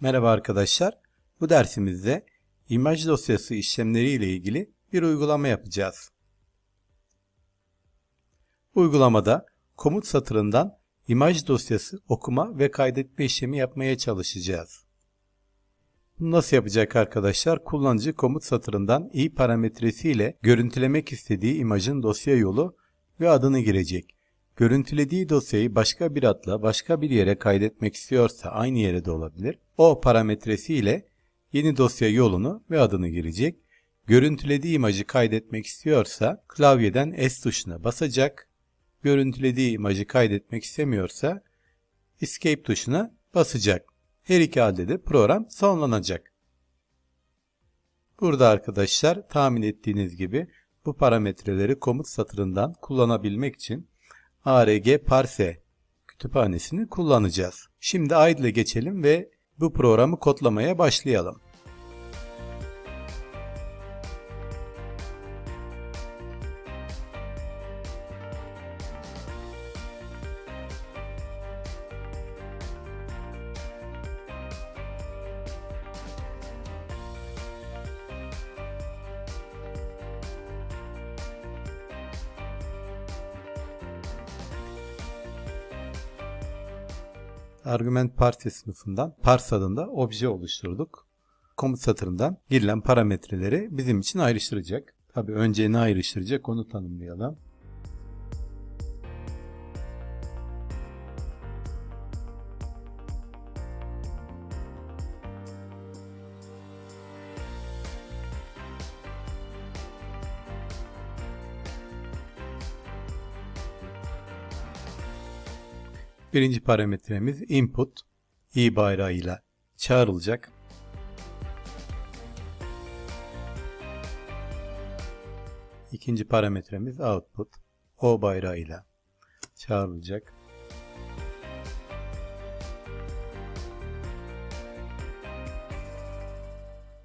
Merhaba arkadaşlar. Bu dersimizde imaj dosyası işlemleri ile ilgili bir uygulama yapacağız. Uygulamada komut satırından imaj dosyası okuma ve kaydetme işlemi yapmaya çalışacağız. Bunu nasıl yapacak arkadaşlar? Kullanıcı komut satırından i parametresi ile görüntülemek istediği imajın dosya yolu ve adını girecek. Görüntülediği dosyayı başka bir adla başka bir yere kaydetmek istiyorsa aynı yere de olabilir. O parametresi ile yeni dosya yolunu ve adını girecek. Görüntülediği imajı kaydetmek istiyorsa klavyeden S tuşuna basacak. Görüntülediği imajı kaydetmek istemiyorsa Escape tuşuna basacak. Her iki halde de program sonlanacak. Burada arkadaşlar tahmin ettiğiniz gibi bu parametreleri komut satırından kullanabilmek için ARG Parse kütüphanesini kullanacağız. Şimdi idle'e geçelim ve bu programı kodlamaya başlayalım. Argüment parse sınıfından parse adında obje oluşturduk. Komut satırından girilen parametreleri bizim için ayrıştıracak. Tabi önce ne ayrıştıracak onu tanımlayalım. Birinci parametremiz input i bayrağıyla çağrılacak. İkinci parametremiz output o bayrağıyla çağrılacak.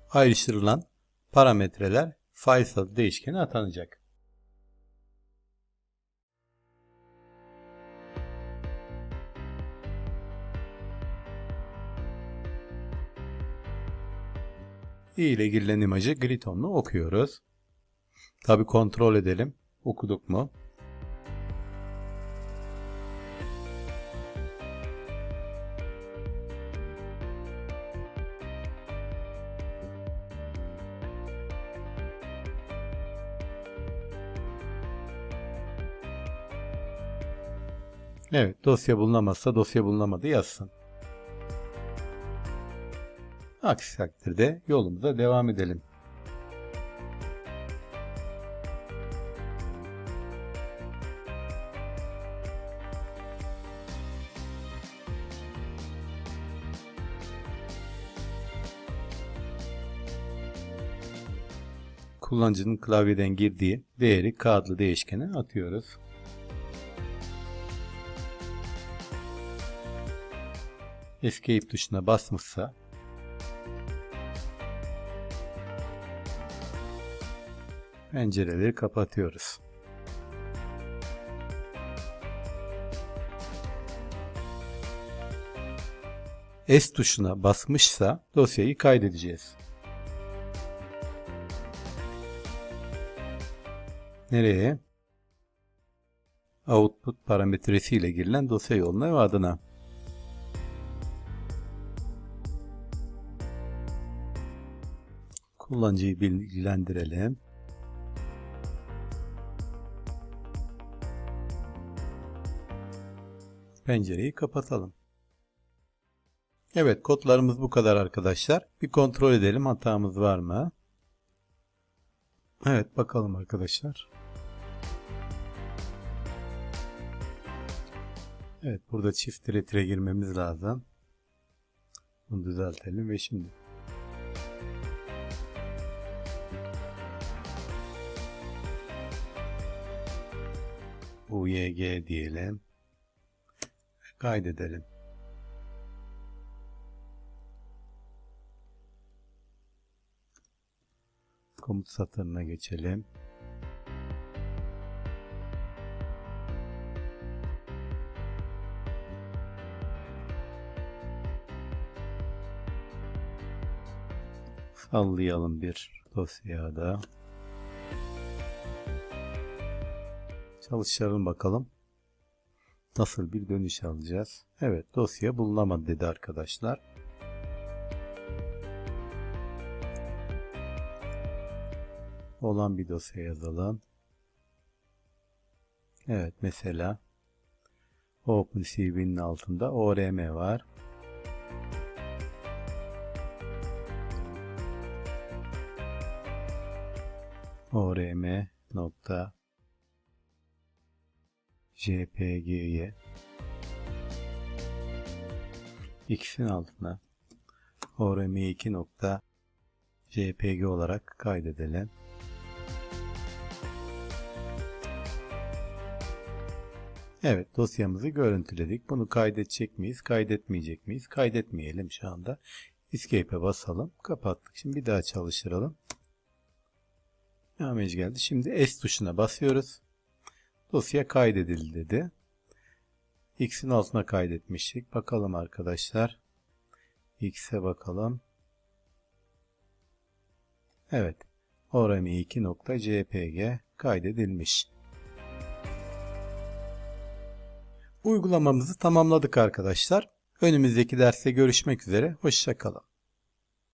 Ayrıştırılan parametreler files adı değişkene atanacak. İ ile girilen imajı Griton'la okuyoruz. Tabi kontrol edelim. Okuduk mu? Evet, dosya bulunamazsa dosya bulunamadı yazsın. Aksi takdirde yolumuza devam edelim. Kullanıcının klavyeden girdiği değeri k adlı değişkene atıyoruz. Escape tuşuna basmışsa pencereleri kapatıyoruz. S tuşuna basmışsa dosyayı kaydedeceğiz. Nereye? Output parametresiyle girilen dosya yoluna ve adına. Kullanıcıyı bilgilendirelim. Pencereyi kapatalım. Evet kodlarımız bu kadar arkadaşlar. Bir kontrol edelim hatamız var mı? Evet bakalım arkadaşlar. Evet burada çift retire girmemiz lazım. Bunu düzeltelim ve şimdi. UYG diyelim kaydedelim. Komut satırına geçelim. Sallayalım bir dosyaya da. Çalıştıralım bakalım. Nasıl bir dönüş alacağız? Evet dosya bulunamadı dedi arkadaşlar. Olan bir dosya yazalım. Evet mesela OpenCV'nin altında ORM var. ORM nokta JPG'ye X'in altına ORM2 nokta JPG olarak kaydedelim. Evet dosyamızı görüntüledik. Bunu kaydedecek miyiz? Kaydetmeyecek miyiz? Kaydetmeyelim şu anda. Escape'e basalım. Kapattık. Şimdi bir daha çalıştıralım. Yağmacı geldi. Şimdi S tuşuna basıyoruz. Dosya kaydedildi dedi. X'in altına kaydetmiştik. Bakalım arkadaşlar. X'e bakalım. Evet. orm2.jpg kaydedilmiş. Uygulamamızı tamamladık arkadaşlar. Önümüzdeki derste görüşmek üzere. Hoşçakalın.